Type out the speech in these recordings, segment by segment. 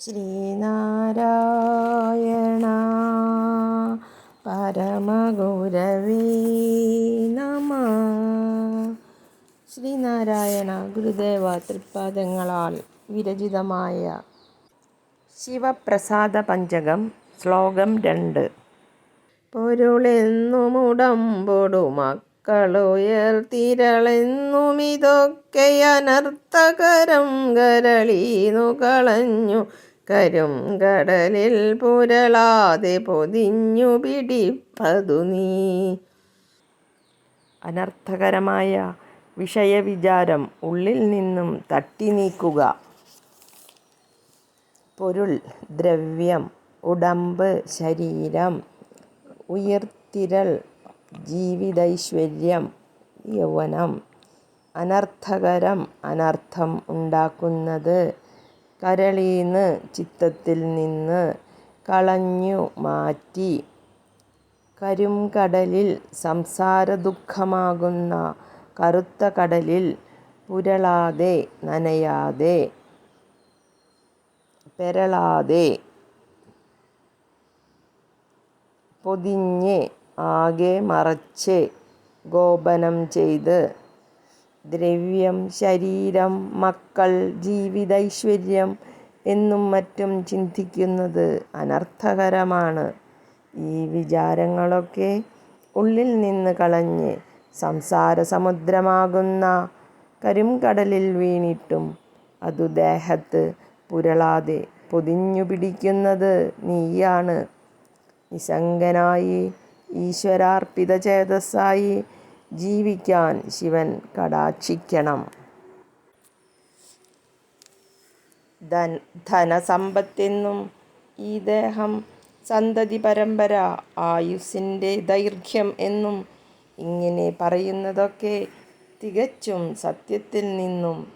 ശ്രീനാരായണ പരമഗുരവീ നമ. ശ്രീനാരായണ ഗുരുദേവ തൃപ്പാദങ്ങളാൽ വിരചിതമായ ശിവപ്രസാദ പഞ്ചകം ശ്ലോകം രണ്ട്. പൊരുളെന്നുമുടമ്പൊടു മക്കളുയർത്തിരളെന്നുമിതൊക്കെ അനർത്ഥകരം കരളീന്നു കളഞ്ഞു. കരും കടലിൽ പുരളാതെ പൊതിഞ്ഞു പിടിപ്പതു നീ. അനർത്ഥകരമായ വിഷയവിചാരം ഉള്ളിൽ നിന്നും തട്ടി നീക്കുക. പൊരുൾ ദ്രവ്യം ഉടമ്പ് ശരീരം ഉയർത്തിരൾ ജീവിതൈശ്വര്യം യൗവനം. അനർത്ഥകരം അനർത്ഥം ഉണ്ടാക്കുന്നത് കരളീന്ന് ചിത്തത്തിൽ നിന്ന് കളഞ്ഞു മാറ്റി. കരുംകടലിൽ സംസാരദുഃഖമാകുന്ന കറുത്ത കടലിൽ പുരളാതെ നനയാതെ പെരളാതെ പൊതിഞ്ഞ് ആകെ മറച്ച് ഗോപനം ചെയ്ത്. ദ്രവ്യം ശരീരം മക്കൾ ജീവിതൈശ്വര്യം എന്നും മറ്റും ചിന്തിക്കുന്നത് അനർത്ഥകരമാണ്. ഈ വിചാരങ്ങളൊക്കെ ഉള്ളിൽ നിന്ന് കളഞ്ഞ് സംസാര സമുദ്രമാകുന്ന കരിംകടലിൽ വീണിട്ടും അതു ദേഹത്ത് പുരളാതെ പൊതിഞ്ഞു പിടിക്കുന്നത് നീയാണ്. നിശങ്കനായി ഈശ്വരാർപ്പിത ചേതസ്സായി ജീവിക്കാൻ ശിവൻ കടാക്ഷിക്കണം. ധൻ ധനസമ്പത്തെന്നും ഈ ദേഹം സന്തതി പരമ്പര ആയുസ്സിന്റെ ദൈർഘ്യം എന്നും ഇങ്ങനെ പറയുന്നതൊക്കെ തികച്ചും സത്യത്തിൽ നിന്നും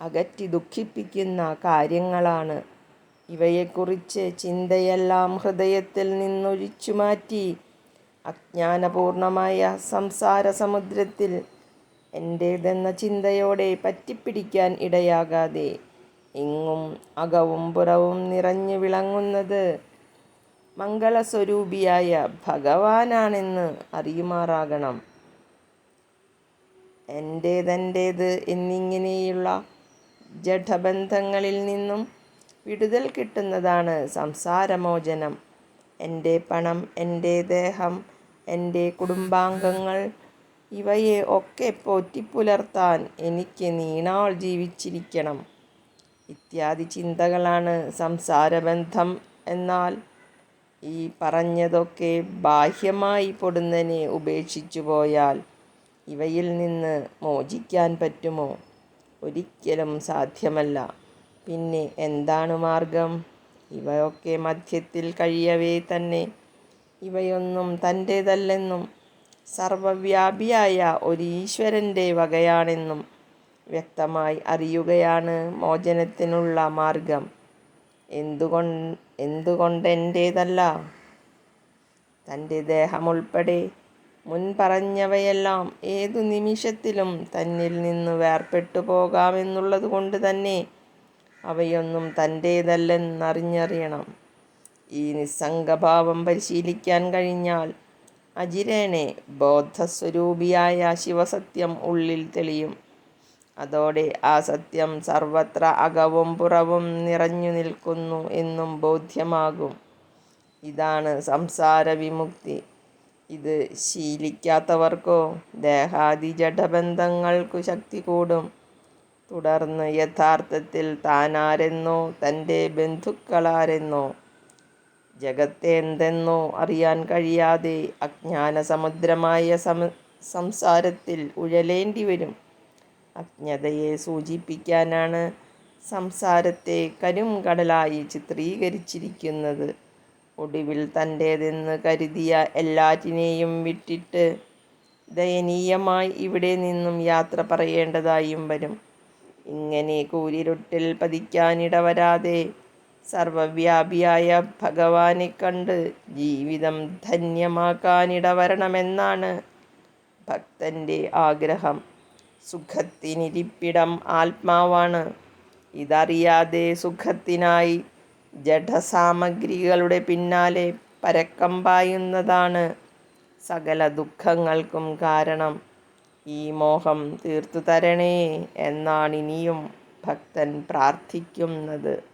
അകറ്റി ദുഃഖിപ്പിക്കുന്ന കാര്യങ്ങളാണ്. ഇവയെക്കുറിച്ച് ചിന്തയെല്ലാം ഹൃദയത്തിൽ നിന്നൊഴിച്ചു മാറ്റി അജ്ഞാനപൂർണമായ സംസാര സമുദ്രത്തിൽ എന്റേതെന്ന ചിന്തയോടെ പറ്റിപ്പിടിക്കാൻ ഇടയാകാതെ എങ്ങും അകവും പുറവും നിറഞ്ഞു വിളങ്ങുന്നത് മംഗളസ്വരൂപിയായ ഭഗവാനാണെന്ന് അറിയുമാറാകണം. എന്റേതെന്റേത് എന്നിങ്ങനെയുള്ള ജഡബന്ധങ്ങളിൽ നിന്നും വിടുതൽ കിട്ടുന്നതാണ് സംസാരമോചനം. എന്റെ പണം എന്റെ ദേഹം എന്റെ കുടുംബാംഗങ്ങൾ ഇവയെ ഒക്കെ പോറ്റിപ്പുലർത്താൻ എനിക്ക് നീണാൾ ജീവിച്ചിരിക്കണം. ഇത്യാദി ചിന്തകളാണ് സംസാരബന്ധം എന്നാൽ ഈ പറഞ്ഞതൊക്കെ ബാഹ്യമായി പൊടുന്നനെ ഉപേക്ഷിച്ചു പോയാൽ ഇവയിൽ നിന്ന് മോചിക്കാൻ പറ്റുമോ? ഒരിക്കലും സാധ്യമല്ല. പിന്നെ എന്താണ് മാർഗം? ഇവയൊക്കെ മധ്യത്തിൽ കഴിയവേ തന്നെ ഇവയൊന്നും തന്റേതല്ലെന്നും സർവവ്യാപിയായ ഒരു ഈശ്വരന്റെ വകയാണെന്നും വ്യക്തമായി അറിയുകയാണ് മോചനത്തിനുള്ള മാർഗം. എന്തുകൊണ്ട് എന്തുകൊണ്ടെന്റേതല്ല? തന്റെ ദേഹമുൾപ്പെടെ മുൻ പറഞ്ഞവയെല്ലാം ഏതു നിമിഷത്തിലും തന്നിൽ നിന്ന് വേർപെട്ടു പോകാമെന്നുള്ളത് കൊണ്ട് തന്നെ അവയൊന്നും തന്റേതല്ലെന്നറിഞ്ഞറിയണം. ഈ നിസ്സംഗഭാവം പരിശീലിക്കാൻ കഴിഞ്ഞാൽ അജിരേണെ ബോധസ്വരൂപിയായ ശിവസത്യം ഉള്ളിൽ തെളിയും. അതോടെ ആ സത്യം സർവത്ര അകവും പുറവും നിറഞ്ഞു നിൽക്കുന്നു എന്നും ബോധ്യമാകും. ഇതാണ് സംസാര വിമുക്തി ഇത് ശീലിക്കാത്തവർക്കോ ദേഹാദി ജഡബന്ധങ്ങൾക്കു ശക്തി കൂടും. തുടർന്ന് യഥാർത്ഥത്തിൽ താനാരെന്നോ തന്റെ ബന്ധുക്കളാരെന്നോ ജഗത്തെ എന്തെന്നോ അറിയാൻ കഴിയാതെ അജ്ഞാനസമുദ്രമായ സമ സംസാരത്തിൽ ഉഴലേണ്ടി വരും. അജ്ഞതയെ സൂചിപ്പിക്കാനാണ് സംസാരത്തെ കരും കടലായി ചിത്രീകരിച്ചിരിക്കുന്നത്. ഒടുവിൽ തന്റേതെന്ന് കരുതിയ എല്ലാറ്റിനെയും വിട്ടിട്ട് ദയനീയമായി ഇവിടെ നിന്നും യാത്ര പറയേണ്ടതായും വരും. ഇങ്ങനെ കൂരിരുട്ടിൽ പതിക്കാനിടവരാതെ സർവവ്യാപിയായ ഭഗവാനെ കണ്ട് ജീവിതം ധന്യമാക്കാനിടവരണമെന്നാണ് ഭക്തന്റെ ആഗ്രഹം. സുഖത്തിനിരിപ്പിടം ആത്മാവാണ്. ഇതറിയാതെ സുഖത്തിനായി ജഡസാമഗ്രികളുടെ പിന്നാലെ പരക്കം പായുന്നതാണ് സകല ദുഃഖങ്ങൾക്കും കാരണം. ഈ മോഹം തീർത്തു തരണേ എന്നാണിനിയും ഭക്തൻ പ്രാർത്ഥിക്കുന്നത്.